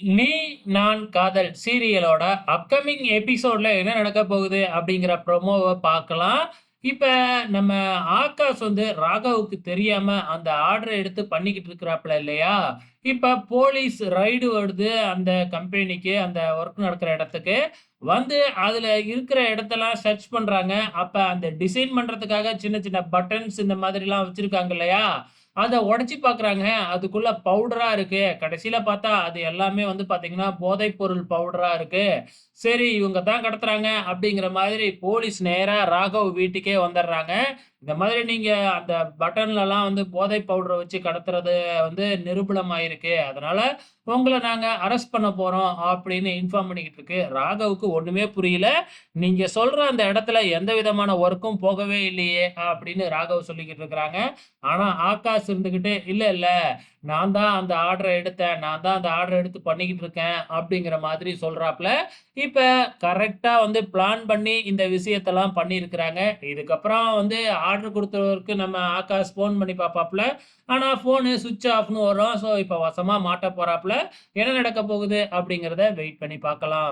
நீ நான் காதல் சீரியலோட அப்கமிங் எபிசோட்ல என்ன நடக்க போகுது அப்படிங்கிற ப்ரோமோவை பார்க்கலாம். இப்ப நம்ம ஆகாஷ் வந்து ராகவுக்கு தெரியாம அந்த ஆர்டரை எடுத்து பண்ணிக்கிட்டு இருக்கிறாப்ல இல்லையா? இப்ப போலீஸ் ரைடு வருது அந்த கம்பெனிக்கு, அந்த ஒர்க் நடக்கிற இடத்துக்கு. வந்து அதுல இருக்கிற இடத்தெல்லாம் சர்ச் பண்றாங்க. அப்ப அந்த டிசைன் பண்றதுக்காக சின்ன சின்ன பட்டன்ஸ் இந்த மாதிரிலாம் வச்சிருக்காங்க இல்லையா? அதை உடைச்சு பார்க்குறாங்க. அதுக்குள்ள பவுடரா இருக்கு. கடைசியில் பார்த்தா அது எல்லாமே வந்து பார்த்தீங்கன்னா, போதைப்பொருள் பொருள் பவுடரா இருக்கு. சரி இவங்க தான் கடத்துறாங்க அப்படிங்கிற மாதிரி போலீஸ் நேரா ராகவ் வீட்டுக்கே வந்துடுறாங்க. இந்த மாதிரி நீங்க அந்த பட்டன்லலாம் வந்து போதை பவுடரை வச்சு கடத்துறது வந்து நிரூபணமாயிருக்கு அதனால உங்களை நாங்க அரெஸ்ட் பண்ண போறோம் அப்படின்னு இன்ஃபார்ம் பண்ணிக்கிட்டு இருக்கு. ராகவுக்கு ஒண்ணுமே புரியல. நீங்க சொல்ற அந்த இடத்துல எந்த விதமான ஒர்க்கும் போகவே இல்லையே அப்படின்னு ராகவ் சொல்லிக்கிட்டு இருக்கிறாங்க. ஆனா ஆகாஷ் இருந்துகிட்டு, இல்ல இல்ல நான் தான் அந்த ஆர்டரை எடுத்தேன். நான் தான் அந்த ஆர்டர் எடுத்து பண்ணிக்கிட்டு இருக்கேன் அப்படிங்கிற மாதிரி சொல்கிறாப்புல இப்போ கரெக்டாக வந்து பிளான் பண்ணி இந்த விஷயத்தெல்லாம் பண்ணியிருக்கிறாங்க. இதுக்கப்புறம் வந்து ஆர்டர் கொடுத்தவருக்கு நம்ம ஆகாஷ் ஃபோன் பண்ணி பார்ப்பாப்புல ஆனால் ஃபோனு சுவிட்ச் ஆஃப்னு வரும். ஸோ இப்போ வசமாக மாட்ட போகிறாப்புல என்ன நடக்க போகுது அப்படிங்கிறத வெயிட் பண்ணி பார்க்கலாம்.